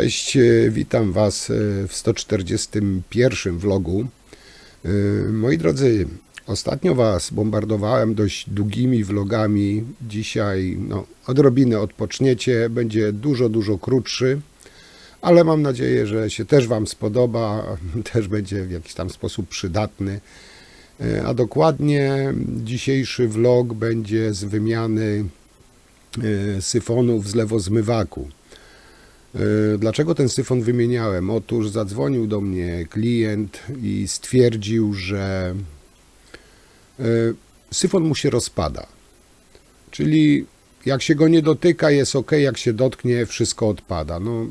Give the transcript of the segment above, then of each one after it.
Cześć, e, witam Was e, w 141 vlogu. E, Moi drodzy, ostatnio Was bombardowałem dość długimi vlogami. Dzisiaj no, odrobinę odpoczniecie, będzie dużo, dużo krótszy, ale mam nadzieję, że się też Wam spodoba, też będzie w jakiś tam sposób przydatny. A dokładnie dzisiejszy vlog będzie z wymiany syfonów z lewozmywaku. E, Dlaczego ten syfon wymieniałem? Otóż zadzwonił do mnie klient i stwierdził, że e, syfon mu się rozpada. Czyli jak się go nie dotyka, jest ok, jak się dotknie, wszystko odpada. No,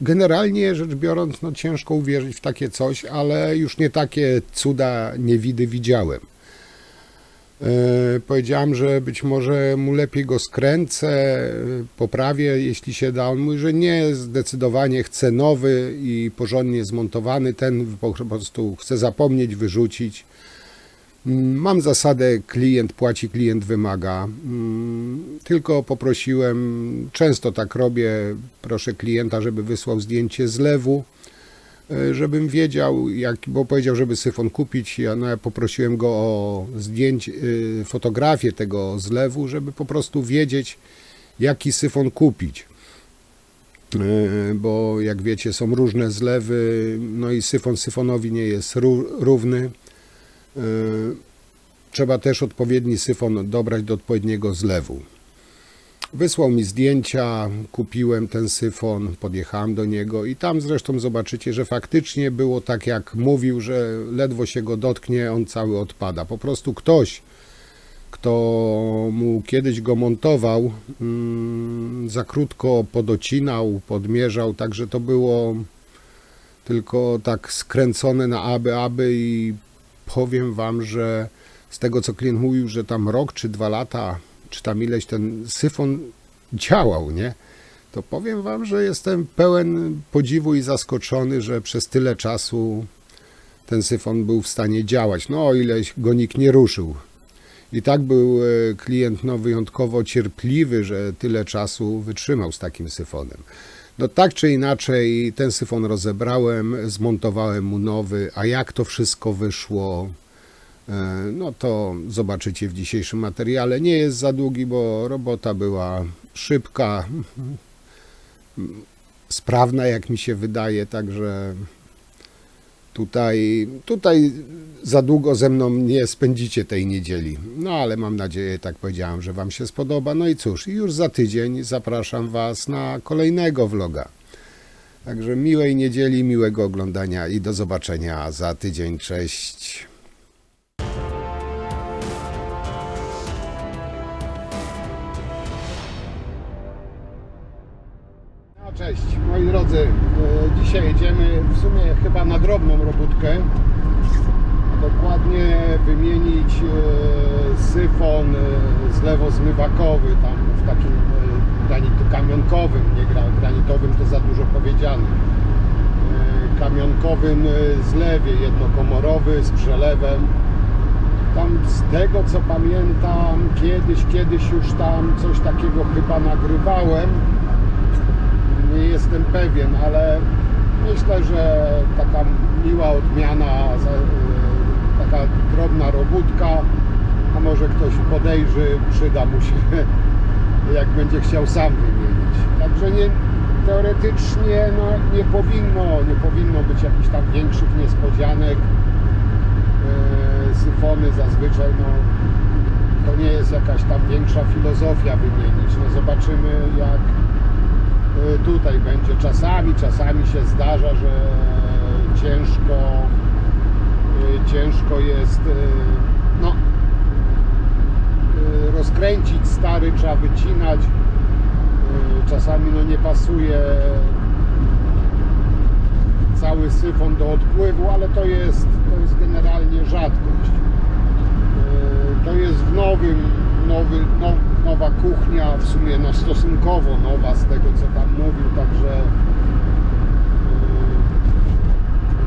generalnie rzecz biorąc, no, ciężko uwierzyć w takie coś, ale już nie takie cuda niewidy widziałem. E, Powiedziałem, że być może mu lepiej go skręcę, poprawię, jeśli się da. On mówi, że nie, zdecydowanie chce nowy i porządnie zmontowany. Ten po prostu chce zapomnieć, wyrzucić. Mm, Mam zasadę klient płaci, klient wymaga. Mm, Tylko poprosiłem, często tak robię, proszę klienta, żeby wysłał zdjęcie zlewu e, żebym wiedział, jak, bo powiedział, żeby syfon kupić. Ja, no, ja poprosiłem go o zdjęcie, fotografię tego zlewu, żeby po prostu wiedzieć, jaki syfon kupić. Y, Bo jak wiecie, są różne zlewy, no i syfon syfonowi nie jest ró- równy. Y, Trzeba też odpowiedni syfon dobrać do odpowiedniego zlewu. Wysłał mi zdjęcia, kupiłem ten syfon, podjechałem do niego i tam zresztą zobaczycie, że faktycznie było tak jak mówił, że ledwo się go dotknie, on cały odpada. Po prostu ktoś, kto mu kiedyś go montował, mm, za krótko podocinał, podmierzał, także to było tylko tak skręcone na aby, aby i powiem wam, że z tego co klient mówił, że tam rok czy dwa lata, czy tam ileś ten syfon działał, nie? To powiem wam, że jestem pełen podziwu i zaskoczony, że przez tyle czasu ten syfon był w stanie działać. No o ile go nikt nie ruszył. I tak był e, klient no, wyjątkowo cierpliwy, że tyle czasu wytrzymał z takim syfonem. No tak czy inaczej, ten syfon rozebrałem, zmontowałem mu nowy, a jak to wszystko wyszło, no to zobaczycie w dzisiejszym materiale. Nie jest za długi, bo robota była szybka, sprawna, jak mi się wydaje, także tutaj, tutaj za długo ze mną nie spędzicie tej niedzieli. No ale mam nadzieję, tak powiedziałem, że Wam się spodoba. No i cóż, już za tydzień zapraszam Was na kolejnego vloga. Także miłej niedzieli, miłego oglądania i do zobaczenia za tydzień. Cześć. Drodzy. E, Dzisiaj jedziemy w sumie chyba na drobną robótkę. Dokładnie wymienić e, syfon e, zlewozmywakowy tam w takim granitu kamionkowym, nie gra- granitowym to za dużo powiedziane. Kamionkowym zlewie jednokomorowy z przelewem. Tam z tego co pamiętam, kiedyś, kiedyś już tam coś takiego chyba nagrywałem nie jestem pewien, ale myślę, że taka miła odmiana, y, taka drobna robótka, a może ktoś podejrzy, przyda mu się, jak będzie chciał sam wymienić. Także nie, teoretycznie no, nie, powinno, nie powinno być jakichś tam większych niespodzianek. E, Syfony zazwyczaj no, to nie jest jakaś tam większa filozofia wymienić. No, zobaczymy jak tutaj będzie czasami, czasami się zdarza, że ciężko y, ciężko jest y, no rozkręcić stary, trzeba wycinać. Czasami no nie pasuje cały syfon do odpływu, ale to jest, to jest generalnie rzadkość. To jest w nowym nowy, no, nowa kuchnia, w sumie no, stosunkowo nowa z tego co tam mówił, także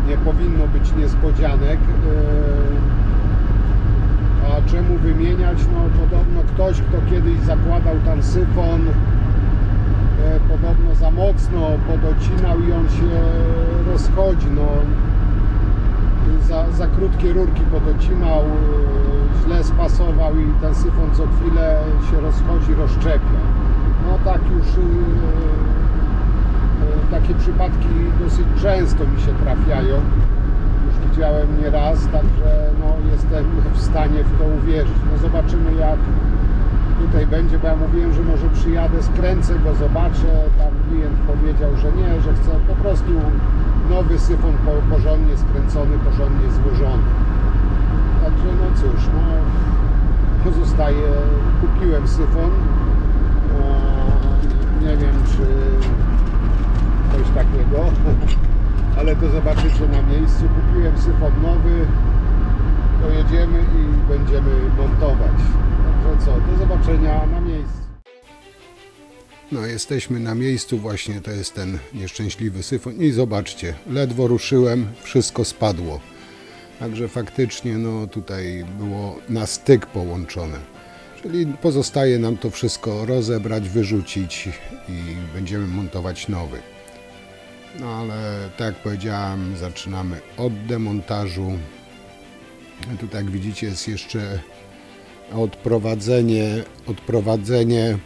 yy, nie powinno być niespodzianek. Yy, a czemu wymieniać? No podobno ktoś, kto kiedyś zakładał tam syfon, e, podobno za mocno podocinał i on się rozchodzi. No, za, za krótkie rurki podocinał, e, źle spasował i ten syfon co chwilę się rozchodzi, rozszczepia. No tak już e, e, takie przypadki dosyć często mi się trafiają. Już widziałem nie raz, także no, jestem w stanie w to uwierzyć. No zobaczymy jak tutaj będzie, bo ja mówiłem, że może przyjadę, skręcę go, zobaczę. Tam klient powiedział, że nie, że chce po prostu nowy syfon po- porządnie skręcony, porządnie złożony. Także no cóż, no pozostaje, kupiłem syfon. Nie wiem czy coś takiego, ale to zobaczycie na miejscu. Kupiłem syfon nowy, dojedziemy i będziemy montować. Także co, do zobaczenia. No, jesteśmy na miejscu, właśnie to jest ten nieszczęśliwy syfon i zobaczcie, ledwo ruszyłem, wszystko spadło. Także faktycznie no tutaj było na styk połączone. Czyli pozostaje nam to wszystko rozebrać, wyrzucić i będziemy montować nowy. No ale tak jak powiedziałem, zaczynamy od demontażu. Tutaj jak widzicie jest jeszcze odprowadzenie, odprowadzenie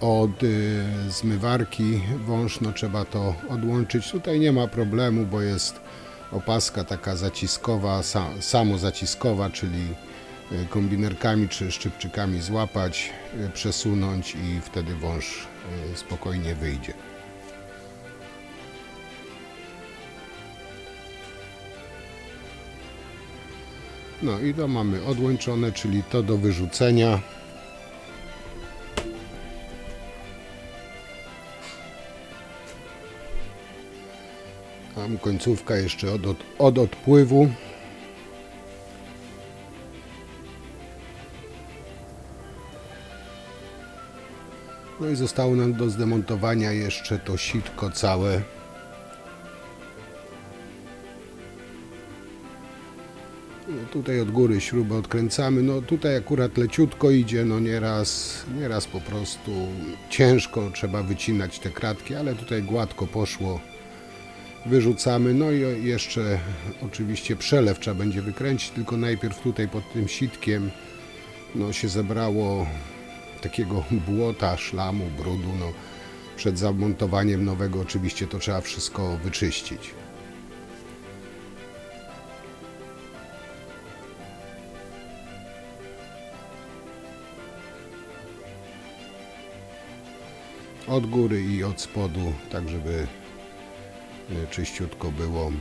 od y, zmywarki wąż, no trzeba to odłączyć. Tutaj nie ma problemu, bo jest opaska taka zaciskowa, sa, samozaciskowa, czyli y, kombinerkami czy szczypczykami złapać, y, przesunąć i wtedy wąż y, spokojnie wyjdzie. No i to mamy odłączone, czyli to do wyrzucenia. Tam końcówka jeszcze od, od, od odpływu. No i zostało nam do zdemontowania jeszcze to sitko całe. No, Tutaj od góry śrubę odkręcamy. No tutaj akurat leciutko idzie, no nieraz, nieraz po prostu ciężko trzeba wycinać te kratki, ale tutaj gładko poszło. Wyrzucamy, no i jeszcze oczywiście przelew trzeba będzie wykręcić, tylko najpierw tutaj pod tym sitkiem no się zebrało takiego błota, szlamu, brudu, no przed zamontowaniem nowego oczywiście to trzeba wszystko wyczyścić. od góry i od spodu, tak żeby czyściutko było.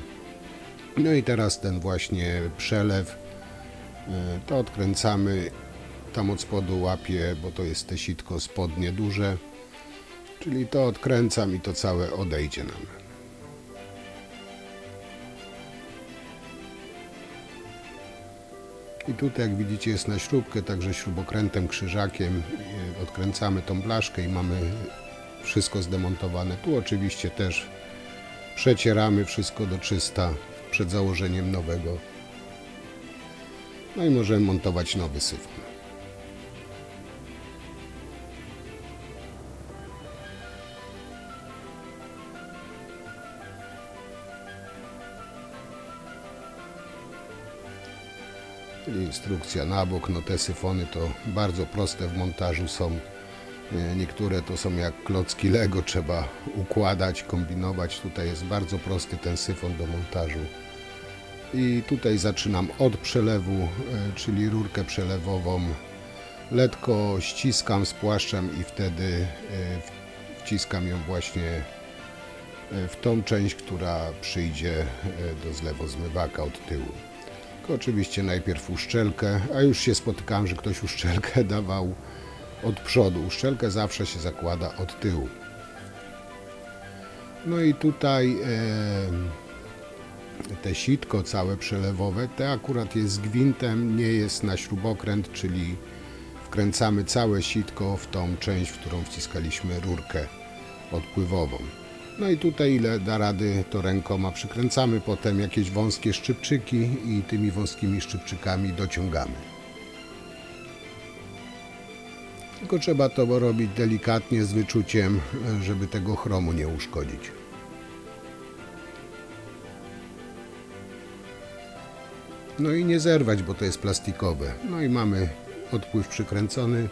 No i teraz ten właśnie przelew, e, to odkręcamy, tam od spodu łapie, bo to jest te sitko spodnie duże, czyli to odkręcam i to całe odejdzie nam. I tutaj jak widzicie jest na śrubkę, także śrubokrętem, krzyżakiem e, odkręcamy tą blaszkę i mamy wszystko zdemontowane. Tu oczywiście też przecieramy wszystko do czysta przed założeniem nowego. No i możemy montować nowy syfon. Instrukcja na bok, no te syfony to bardzo proste w montażu są. E, Niektóre to są jak klocki Lego, trzeba układać, kombinować. Tutaj jest bardzo prosty ten syfon do montażu. I tutaj zaczynam od przelewu, e, czyli rurkę przelewową. Letko ściskam, spłaszczam i wtedy e, wciskam ją właśnie w tą część, która przyjdzie do zlewozmywaka od tyłu. Tylko oczywiście najpierw uszczelkę, a już się spotykałem, że ktoś uszczelkę dawał od przodu. Uszczelkę zawsze się zakłada od tyłu. No i tutaj e, te sitko całe przelewowe, te akurat jest z gwintem, nie jest na śrubokręt, czyli wkręcamy całe sitko w tą część, w którą wciskaliśmy rurkę odpływową. No i tutaj ile da rady, to rękoma przykręcamy, potem jakieś wąskie szczypczyki i tymi wąskimi szczypczykami dociągamy. Tylko trzeba to robić delikatnie, z wyczuciem, żeby tego chromu nie uszkodzić. No i nie zerwać, bo to jest plastikowe. No i mamy odpływ przykręcony.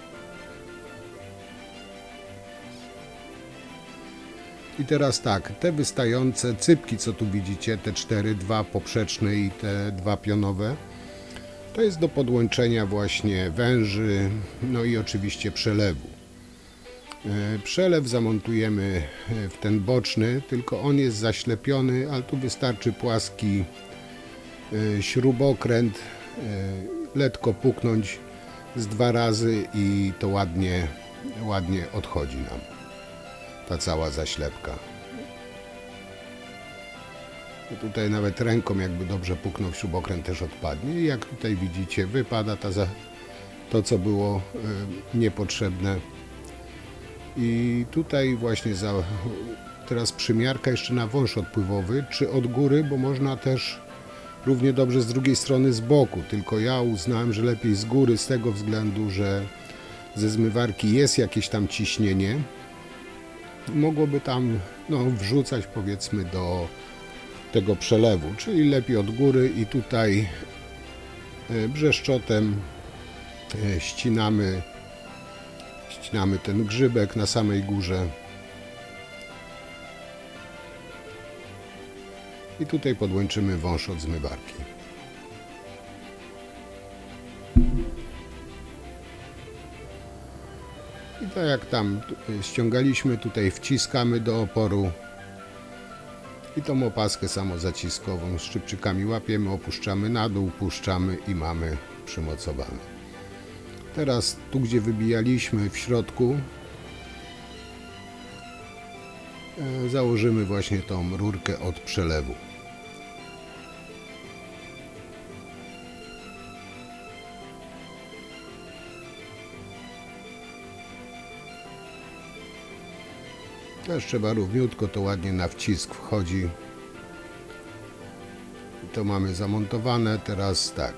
I teraz tak, te wystające cypki, co tu widzicie, te cztery, dwa poprzeczne i te dwa pionowe, to jest do podłączenia właśnie węży, no i oczywiście przelewu. E, Przelew zamontujemy e, w ten boczny, tylko on jest zaślepiony, ale tu wystarczy płaski e, śrubokręt, letko puknąć z dwa razy i to ładnie, ładnie odchodzi nam ta cała zaślepka. Tutaj nawet ręką jakby dobrze puknął w śrubokręt też odpadnie. I jak tutaj widzicie wypada ta za, to co było e, niepotrzebne. I tutaj właśnie za, teraz przymiarka jeszcze na wąż odpływowy, czy od góry, bo można też równie dobrze z drugiej strony z boku, tylko ja uznałem, że lepiej z góry z tego względu, że ze zmywarki jest jakieś tam ciśnienie, mogłoby tam no, wrzucać powiedzmy do tego przelewu, czyli lepiej od góry i tutaj e, brzeszczotem e, ścinamy ścinamy ten grzybek na samej górze i tutaj podłączymy wąż od zmywarki. I tak jak tam y, ściągaliśmy, tutaj wciskamy do oporu i tą opaskę samozaciskową z szczypczykami łapiemy, opuszczamy na dół, puszczamy i mamy przymocowane. Teraz tu, gdzie wybijaliśmy w środku, e, założymy właśnie tą rurkę od przelewu. Też trzeba równiutko, to ładnie na wcisk wchodzi. To mamy zamontowane. Teraz tak.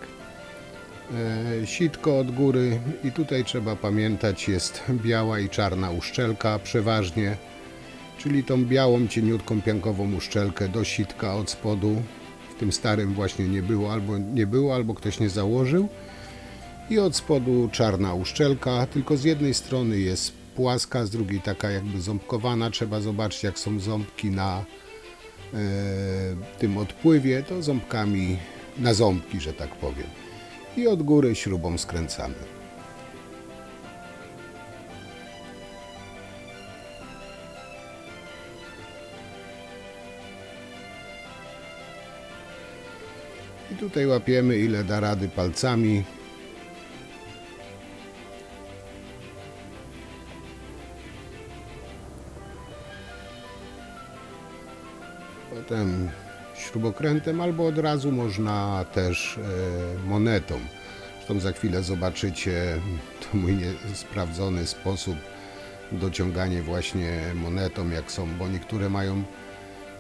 E, sitko od góry i tutaj trzeba pamiętać jest biała i czarna uszczelka przeważnie. Czyli tą białą, cieniutką, piankową uszczelkę do sitka od spodu. W tym starym właśnie nie było, albo nie było, albo ktoś nie założył. I od spodu czarna uszczelka, tylko z jednej strony jest płaska, z drugiej taka jakby ząbkowana. Trzeba zobaczyć jak są ząbki na e, tym odpływie, to ząbkami na ząbki, że tak powiem. I od góry śrubą skręcamy. I tutaj łapiemy ile da rady palcami. Potem śrubokrętem albo od razu można też e, monetą. Zresztą za chwilę zobaczycie to mój niesprawdzony sposób dociąganie właśnie monetą, jak są, bo niektóre mają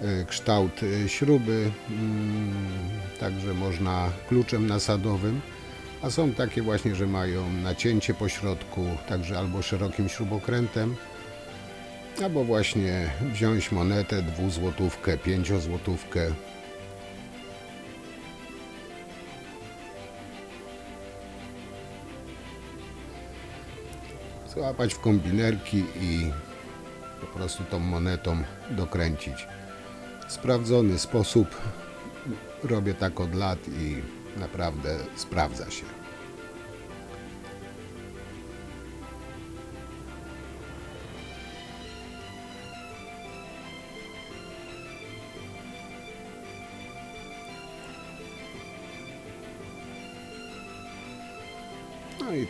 e, kształt e, śruby, mm, także można kluczem nasadowym, a są takie właśnie, że mają nacięcie po środku, także albo szerokim śrubokrętem, albo właśnie wziąć monetę, dwuzłotówkę, pięciozłotówkę. Złapać w kombinerki i po prostu tą monetą dokręcić. Sprawdzony sposób. Robię tak od lat i naprawdę sprawdza się.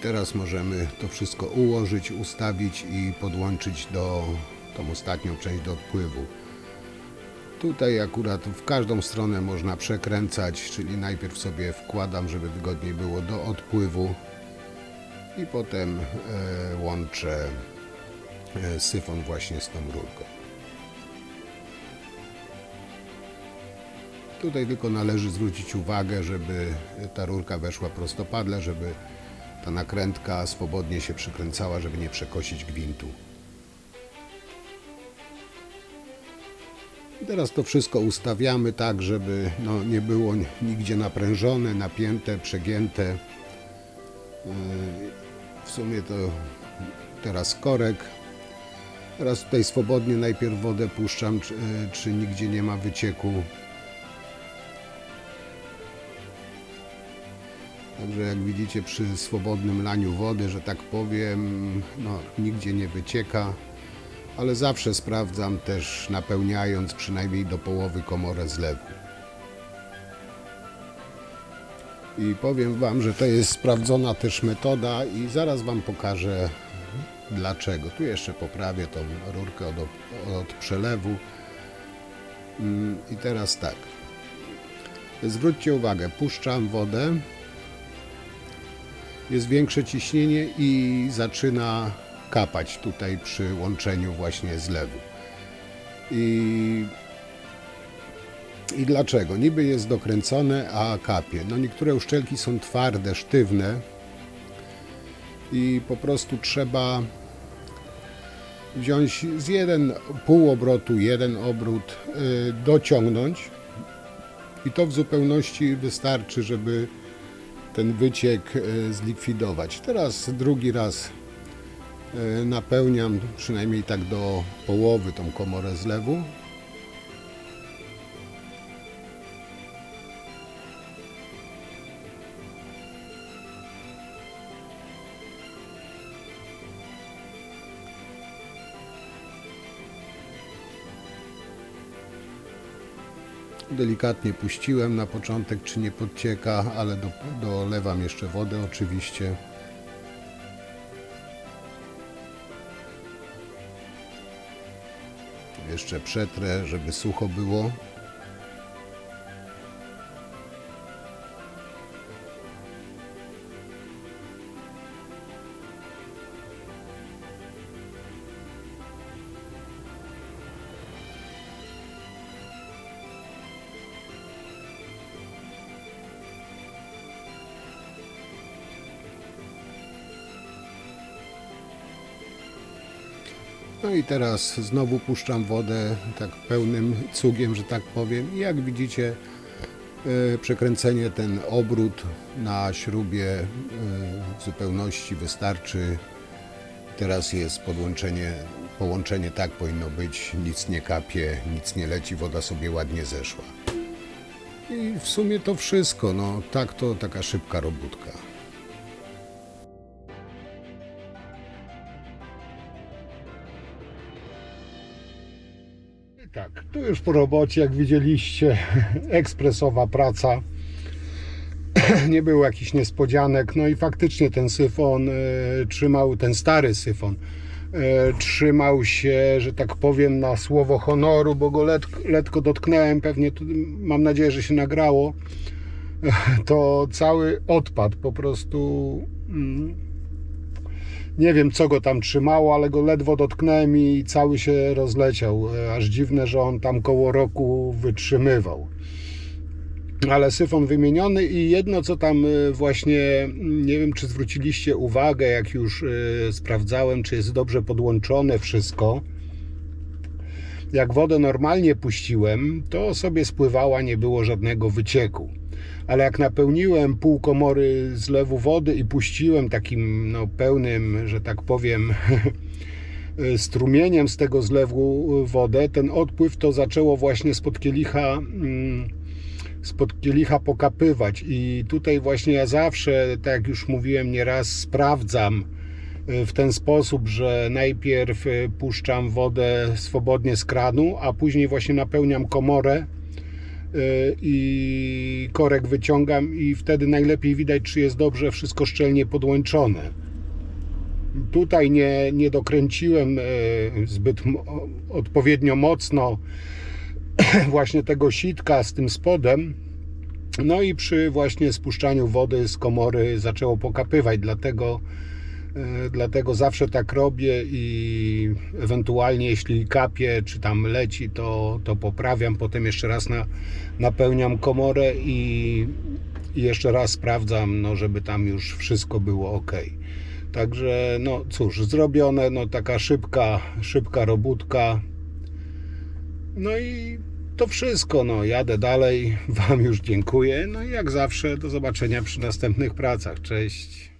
Teraz możemy to wszystko ułożyć, ustawić i podłączyć do tą ostatnią część do odpływu. Tutaj akurat w każdą stronę można przekręcać, czyli najpierw sobie wkładam, żeby wygodniej było do odpływu i potem e, łączę e, syfon właśnie z tą rurką. Tutaj tylko należy zwrócić uwagę, żeby ta rurka weszła prostopadle, żeby ta nakrętka swobodnie się przykręcała, żeby nie przekosić gwintu. Teraz to wszystko ustawiamy tak, żeby no, nie było nigdzie naprężone, napięte, przegięte. Yy, W sumie to teraz korek. Teraz tutaj swobodnie najpierw wodę puszczam, czy, czy nigdzie nie ma wycieku. Także jak widzicie przy swobodnym laniu wody, że tak powiem, no, nigdzie nie wycieka, ale zawsze sprawdzam też napełniając przynajmniej do połowy komorę zlewu. I powiem Wam, że to jest sprawdzona też metoda i zaraz Wam pokażę dlaczego. Tu jeszcze poprawię tą rurkę od, od przelewu. Mm, I teraz tak. Zwróćcie uwagę, puszczam wodę, jest większe ciśnienie i zaczyna kapać tutaj przy łączeniu właśnie zlewu. I, I dlaczego? Niby jest dokręcone, a kapie. No niektóre uszczelki są twarde, sztywne i po prostu trzeba wziąć z jeden pół obrotu, jeden obrót, y, dociągnąć i to w zupełności wystarczy, żeby ten wyciek e, zlikwidować. Teraz drugi raz e, napełniam przynajmniej tak do połowy tą komorę zlewu. Delikatnie puściłem na początek, czy nie podcieka, ale do, dolewam jeszcze wodę oczywiście. Jeszcze przetrę, żeby sucho było. No i teraz znowu puszczam wodę tak pełnym cugiem, że tak powiem. I jak widzicie, e, przekręcenie ten obrót na śrubie e, w zupełności wystarczy. Teraz jest podłączenie, połączenie tak powinno być, nic nie kapie, nic nie leci, woda sobie ładnie zeszła. I w sumie to wszystko, no tak to taka szybka robótka. Już po robocie, jak widzieliście, ekspresowa praca. Nie było jakichś niespodzianek. No i faktycznie ten syfon e, trzymał, ten stary syfon e, trzymał się, że tak powiem, na słowo honoru, bo go let, letko dotknąłem, pewnie mam nadzieję, że się nagrało. To cały odpad po prostu. Nie wiem, co go tam trzymało, ale go ledwo dotknąłem i cały się rozleciał. E, Aż dziwne, że on tam koło roku wytrzymywał. Ale syfon wymieniony i jedno, co tam e, właśnie, mm, nie wiem, czy zwróciliście uwagę, jak już e, sprawdzałem, czy jest dobrze podłączone wszystko. Jak wodę normalnie puściłem, to sobie spływała, nie było żadnego wycieku ale jak napełniłem pół komory zlewu wody i puściłem takim no, pełnym, że tak powiem, strumieniem z tego zlewu wodę, ten odpływ to zaczęło właśnie spod kielicha, mm, spod kielicha pokapywać. I tutaj właśnie ja zawsze, tak jak już mówiłem nieraz, sprawdzam y, w ten sposób, że najpierw y, puszczam wodę swobodnie z kranu, a później właśnie napełniam komorę i korek wyciągam i wtedy najlepiej widać, czy jest dobrze wszystko szczelnie podłączone. Tutaj nie, nie dokręciłem e, zbyt odpowiednio mocno właśnie tego sitka z tym spodem. No i przy właśnie spuszczaniu wody z komory zaczęło pokapywać, dlatego, e, dlatego zawsze tak robię i ewentualnie jeśli kapie czy tam leci, to, to poprawiam, potem jeszcze raz na, napełniam komorę i, i jeszcze raz sprawdzam, no, żeby tam już wszystko było ok. Także, no cóż, zrobione, no taka szybka, szybka robótka. No i to wszystko, no jadę dalej, Wam już dziękuję, no i jak zawsze do zobaczenia przy następnych pracach, cześć.